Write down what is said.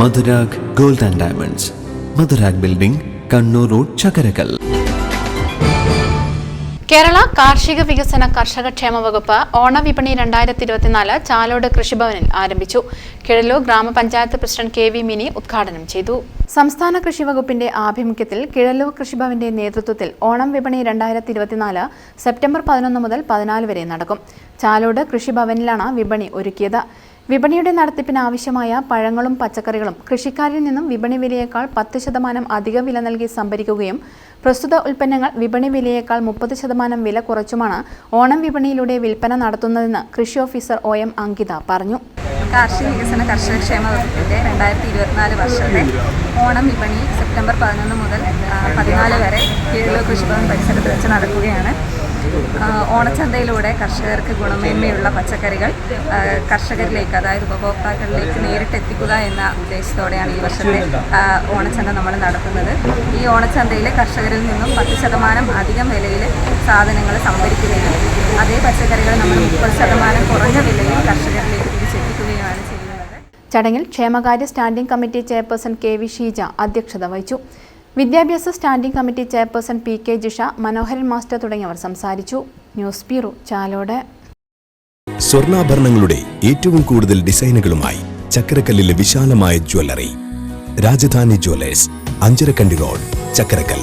Madhurag gold and diamonds. Madhurag building Kannur road Chakkarakkal. Kerala കാർഷിക വികസന കർഷക ക്ഷേമ വകുപ്പ് ഓണവിപണി രണ്ടായിരത്തി ഇരുപത്തിനാല് ചാലോട് കൃഷിഭവനിൽ ആരംഭിച്ചു. കിഴലൂർ ഗ്രാമപഞ്ചായത്ത് പ്രസിഡന്റ് കെ വി മിനി ഉദ്ഘാടനം ചെയ്തു. സംസ്ഥാന കൃഷി വകുപ്പിന്റെ ആഭിമുഖ്യത്തിൽ കിഴലൂർ കൃഷിഭവന്റെ നേതൃത്വത്തിൽ ഓണം വിപണി രണ്ടായിരത്തി ഇരുപത്തിനാല് സെപ്റ്റംബർ പതിനൊന്ന് മുതൽ പതിനാല് വരെ നടക്കും. ചാലോട് കൃഷിഭവനിലാണ് വിപണി ഒരുക്കിയത്. വിപണിയുടെ നടത്തിപ്പിന് ആവശ്യമായ പഴങ്ങളും പച്ചക്കറികളും കൃഷിക്കാരിൽ നിന്നും വിപണി വിലയേക്കാൾ പത്ത് ശതമാനം അധിക വില നൽകി സംഭരിക്കുകയും പ്രസ്തുത ഉൽപ്പന്നങ്ങൾ വിപണി വിലയേക്കാൾ മുപ്പത് ശതമാനം വില കുറച്ചുമാണ് ഓണം വിപണിയിലൂടെ വിൽപ്പന നടത്തുന്നതെന്ന് കൃഷി ഓഫീസർ ഒ എം അങ്കിത പറഞ്ഞു. കാർഷിക വികസന കർഷക ക്ഷേമ വകുപ്പിന്റെ രണ്ടായിരത്തി ഇരുപത്തിനാല് വർഷത്തെ ഓണം വിപണി സെപ്റ്റംബർ പതിനൊന്ന് മുതൽ പതിനാല് വരെ കേരള കൃഷിഭവൻ പരിസരത്ത് വെച്ച് നടക്കുകയാണ്. ഓണച്ചന്തയിലൂടെ കർഷകർക്ക് ഗുണമേന്മയുള്ള പച്ചക്കറികൾ കർഷകരിലേക്ക് അതായത് ഉപഭോക്താക്കളിലേക്ക് നേരിട്ട് എത്തിക്കുക എന്ന ഉദ്ദേശത്തോടെയാണ് ഈ വർഷത്തെ ഓണച്ചന്ത നമ്മൾ നടത്തുന്നത്. ഈ ഓണച്ചന്തയിൽ കർഷകരിൽ നിന്നും പത്ത് ശതമാനം അധികം വിലയിൽ സാധനങ്ങൾ സംഭരിക്കുകയാണ് അതേ പച്ചക്കറികൾ നമ്മൾ മുപ്പത് ശതമാനം കുറഞ്ഞ വിലയിൽ കർഷകരിലേക്ക് തിരിച്ചെത്തിക്കുകയാണ് ചെയ്യുന്നത്. ചടങ്ങിൽ ക്ഷേമകാര്യ standing committee chairperson K V Sheeja അധ്യക്ഷത വഹിച്ചു. വിദ്യാഭ്യാസ standing committee chairperson P K Jisha Manoharan master തുടങ്ങിയവർ സംസാരിച്ചു. News bureau Chalode. സ്വർണാഭരണങ്ങളുടെ ഏറ്റവും കൂടുതൽ ഡിസൈനുകളുമായി ചക്കരക്കല്ലിലെ വിശാലമായ jewellery. Rajadhani jewellers Anjarakandy road Chakkarakkal